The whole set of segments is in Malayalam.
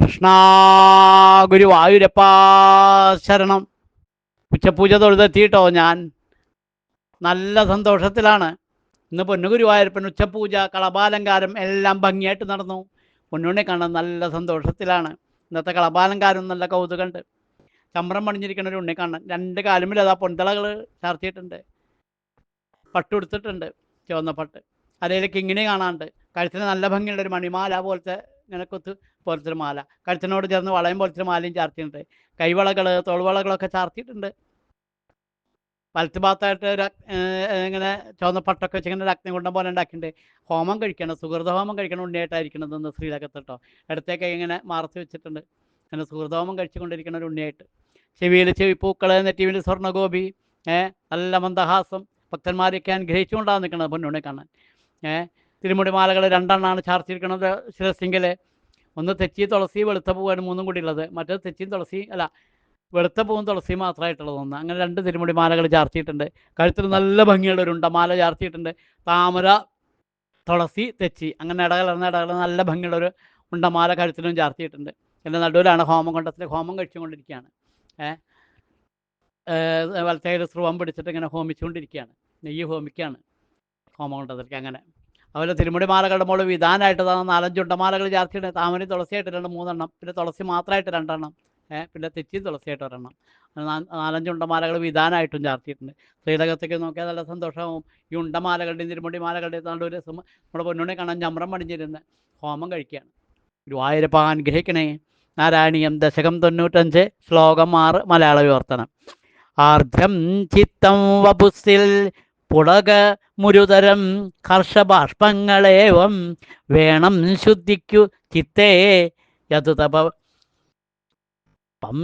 കൃഷ്ണ ഗുരുവായൂരപ്പ ശരണം. ഉച്ചപൂജ തൊഴുതെത്തിയിട്ടോ ഞാൻ? നല്ല സന്തോഷത്തിലാണ്. ഇന്ന് പൊന്നു ഗുരുവായൂരപ്പൻ ഉച്ചപൂജ കളഭാലങ്കാരം എല്ലാം ഭംഗിയായിട്ട് നടന്നു. പൊന്നുണ്ണി കാണാൻ നല്ല സന്തോഷത്തിലാണ്. ഇന്നത്തെ കളഭാലങ്കാരം നല്ല കൗതുകമുണ്ട് ചമ്രം പണിഞ്ഞിരിക്കുന്ന ഒരു ഉണ്ണി കാണാൻ രണ്ട് കാലുമില്ല അതാ പൊന്തളകൾ ചാർത്തിയിട്ടുണ്ട്. പട്ട് കൊടുത്തിട്ടുണ്ട് ചുവന്ന പട്ട്. അതിലേക്ക് ഇങ്ങനെ കാണാണ്ട്. കഴുത്തിന് നല്ല ഭംഗിയുള്ള ഒരു മണിമാല പോലത്തെ ഇങ്ങനെ കൊത്ത് പോലത്തെ മാല. കഴുത്തിനോട് ചേർന്ന് വളയം പോലത്തെ മാലയും ചാർത്തിയിട്ടുണ്ട്. കൈവളകൾ തോൾവളകളൊക്കെ ചാർത്തിയിട്ടുണ്ട്. വലത്ത് ഭാഗത്തായിട്ട് ഒരു ഇങ്ങനെ ചുവന്ന പട്ടൊക്കെ വെച്ച് ഇങ്ങനെ അഗ്നികുണ്ടം പോലെ ഉണ്ടാക്കിയിട്ടുണ്ട്. ഹോമം കഴിക്കണം സുഹൃത ഹോമം കഴിക്കണം ഉണ്ണിയായിട്ടായിരിക്കണം എന്ന് ശ്രീലകത്ത് കേട്ടോ. ഇടത്തേക്ക് ഇങ്ങനെ മാർത്തി വെച്ചിട്ടുണ്ട്. അങ്ങനെ സുഹൃതഹോമം കഴിച്ചുകൊണ്ടിരിക്കുന്ന ഒരു ഉണ്ണിയായിട്ട്. ചെവിയിൽ ചെവിപ്പൂക്കൾ നെറ്റിയിൽ സ്വർണഗോപി ഏഹ് നല്ല മന്ദഹാസം. ഭക്തന്മാരെയൊക്കെ അനുഗ്രഹിച്ചുകൊണ്ടാണ് നിൽക്കുന്നത് പൊന്നുണ്ണി കാണാൻ. ഏ തിരുമുടി മാലകൾ രണ്ടെണ്ണമാണ് ചാർത്തിയിരിക്കുന്നത് ശിരസിങ്കിൽ ഒന്ന് തെച്ചി തുളസി വെളുത്ത പൂവാണ് മൂന്നും കൂടി ഉള്ളത്. മറ്റേത് തെച്ചിയും തുളസി അല്ല വെളുത്ത പൂവും തുളസി മാത്രമായിട്ടുള്ളത് ഒന്ന്. അങ്ങനെ രണ്ട് തിരുമുടി മാലകൾ ചാർത്തിയിട്ടുണ്ട് കഴുത്തിൽ നല്ല ഭംഗിയുള്ള ഒരു ഉണ്ടമാല ചാർത്തിയിട്ടുണ്ട് താമര തുളസി തെച്ചി. അങ്ങനെ ഇടകലർന്ന ഇടകലർന്ന നല്ല ഭംഗിയുള്ള ഒരു ഉണ്ടമാല കഴുത്തിലും ചാർത്തിയിട്ടുണ്ട് എന്റെ നടുവിലാണ് ഹോമം കൊണ്ടത്തിൽ ഹോമം കഴിച്ചുകൊണ്ടിരിക്കുകയാണ്. ഏഹ് വലത്തേൽ പിടിച്ചിട്ട് ഇങ്ങനെ ഹോമിച്ചുകൊണ്ടിരിക്കുകയാണ്. നെയ്യ് ഹോമിക്കുകയാണ് ഹോമം കൊണ്ടത്തിലേക്ക് അങ്ങനെ. അതുപോലെ തിരുമുടി മാലകളുടെ മുകളിൽ വിധാനമായിട്ട് തന്നെ നാലഞ്ച് ഉണ്ടമാലകൾ ചാർത്തിയിട്ട് താമര തുളസിയായിട്ട് രണ്ട് മൂന്നെണ്ണം. പിന്നെ തുളസി മാത്രമായിട്ട് രണ്ടെണ്ണം. പിന്നെ തെച്ചിയും തുളസിയായിട്ട് ഒരെണ്ണം. നാലഞ്ച് ഉണ്ടമാലകൾ വിധാനമായിട്ടും ചാർത്തിയിട്ടുണ്ട്. ശ്രീലകത്തേക്ക് നോക്കിയാൽ നല്ല സന്തോഷമാവും. ഈ ഉണ്ടമാലകളുടെയും തിരുമുടി മാലകളുടെയും നടുവിൽ സുമ- നമ്മുടെ പൊന്നുണ്ണി കാണാൻ ചമ്രം പണിഞ്ഞിരുന്ന് ഹോമം കഴിക്കുകയാണ്. ഗുരുവായൂരപ്പ അനുഗ്രഹിക്കണേ നാരായണീയം ദശകം തൊണ്ണൂറ്റഞ്ച് ശ്ലോകം ആറ് മലയാള വിവർത്തനം. ആർദ്രം ചിത്തം വപുസ്സിൽ പുളക മുരുതരം ഹർഷബാഷ്പങ്ങളേവം വേണം ശുദ്ധിക്കു ചിത്തേ. യതുതപം പം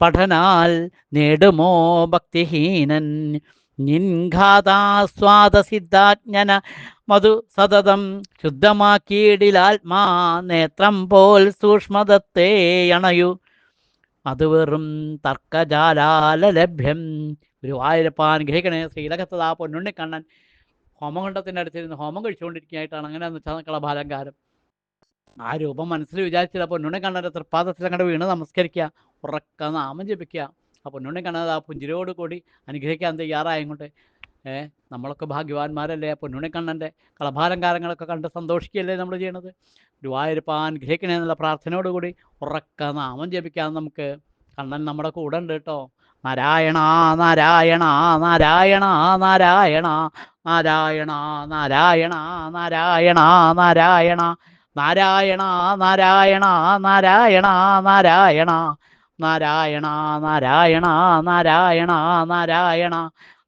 പഠനാൽ നേടുമോ ഭക്തിഹീനൻ. നിൻഘാതാസ്വാദസിദ്ധാജ്ഞന മധു സതതം ശുദ്ധമാക്കിയിടിലാത്മാ. നേത്രം പോൽ സൂക്ഷ്മതത്തെ അണയു. അത് വെറും അനുഗ്രഹിക്കണേ ശ്രീലകത്തത് ആ പൊന്നുണ്ണിക്കണ്ണൻ ഹോമകുണ്ടത്തിന്റെ അടുത്തിരുന്ന് ഹോമം കഴിച്ചുകൊണ്ടിരിക്കുകയായിട്ടാണ്. അങ്ങനെ വെച്ചാൽ ബാലങ്കാരം. ആ രൂപം മനസ്സിൽ വിചാരിച്ചില്ല. പൊന്നുണ്ണി കണ്ണന്റെ തൃപ്പാദത്തിൽ അങ്ങോട്ട് വീണ് നമസ്കരിക്കുക ഉറക്ക നാമം ജപിക്കുക. ആ പൊന്നുണ്ണി കണ്ണത് ആ പുഞ്ചിരിയോട് കൂടി അനുഗ്രഹിക്കാൻ തയ്യാറായങ്ങോട്ട്? ഏ നമ്മളൊക്കെ ഭാഗ്യവാന്മാരല്ലേ ആ പൊന്നുണ്ണി കണ്ണന്റെ കളഭാലങ്കാരങ്ങളൊക്കെ കണ്ട് സന്തോഷിക്കുകയല്ലേ നമ്മൾ ചെയ്യണത് ഗുരുവായൂരപ്പ അനുഗ്രഹിക്കണേ എന്നുള്ള പ്രാർത്ഥനയോടുകൂടി ഉറക്ക നാമം ജപിക്കാൻ നമുക്ക് കണ്ണൻ നമ്മുടെ കൂടെ ഉണ്ട് കേട്ടോ നാരായണ നാരായണ നാരായണ നാരായണ നാരായണ നാരായണ നാരായണ നാരായണ നാരായണ നാരായണ നാരായണ നാരായണ നാരായണ നാരായണ നാരായണ നാരായണ